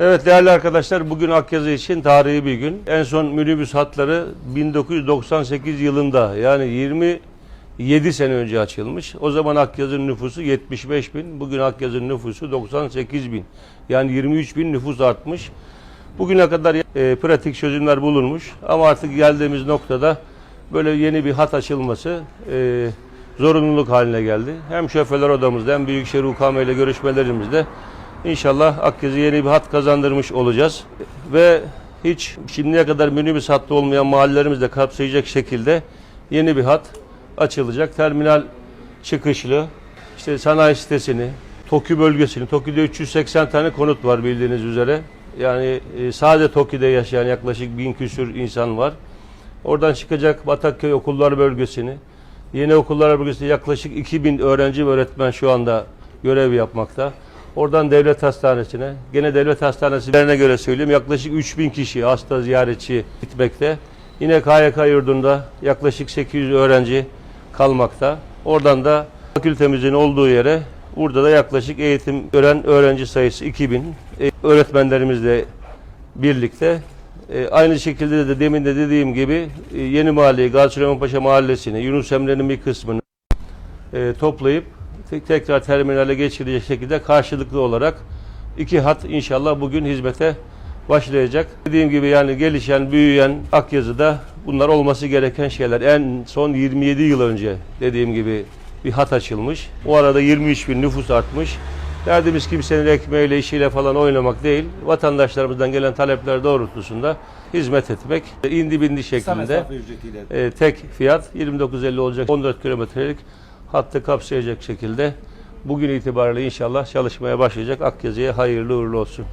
Evet değerli arkadaşlar bugün Akyazı için tarihi bir gün. En son minibüs hatları 1998 yılında yani 27 sene önce açılmış. O zaman Akyazı'nın nüfusu 75 bin. Bugün Akyazı'nın nüfusu 98 bin. Yani 23 bin nüfus artmış. Bugüne kadar e, pratik çözümler bulunmuş. Ama artık geldiğimiz noktada böyle yeni bir hat açılması e, zorunluluk haline geldi. Hem şoförler odamızda hem Büyükşehir UKM ile görüşmelerimizde İnşallah Akyazı yeni bir hat kazandırmış olacağız. Ve hiç şimdiye kadar minibüs hattı olmayan mahallelerimizi kapsayacak şekilde yeni bir hat açılacak. Terminal çıkışlı, işte sanayi sitesini, TOKİ bölgesini, TOKİ'de 380 tane konut var bildiğiniz üzere. Yani e, sadece TOKİ'de yaşayan yaklaşık bin küsür insan var. Oradan çıkacak Batakköy okullar bölgesini, yeni okullar bölgesinde yaklaşık 2000 öğrenci ve öğretmen şu anda görev yapmakta. Oradan devlet hastanesine, gene devlet hastanelerine göre söyleyeyim yaklaşık 3000 kişi hasta ziyaretçi gitmekte. Yine KYK yurdunda yaklaşık 800 öğrenci kalmakta. Oradan da fakültemizin olduğu yere burada da yaklaşık eğitim gören öğrenci sayısı 2000. E, öğretmenlerimizle birlikte e, aynı şekilde de demin de dediğim gibi e, Yeni Mahalleyi, Gazi Süleyman Paşa Mahallesi'ni, Yunus Emre'nin bir kısmını e, toplayıp tekrar terminale geçirecek şekilde karşılıklı olarak iki hat inşallah bugün hizmete başlayacak. Dediğim gibi yani gelişen, büyüyen Akyazı'da bunlar olması gereken şeyler. En son 27 yıl önce dediğim gibi bir hat açılmış. O arada 23 bin nüfus artmış. Derdimiz kimsenin ekmeğiyle, işiyle falan oynamak değil. Vatandaşlarımızdan gelen talepler doğrultusunda hizmet etmek. indi bindi şeklinde. E, tek fiyat 29.50 olacak 14 kilometrelik hattı kapsayacak şekilde bugün itibariyle inşallah çalışmaya başlayacak Akyazı'ya hayırlı uğurlu olsun.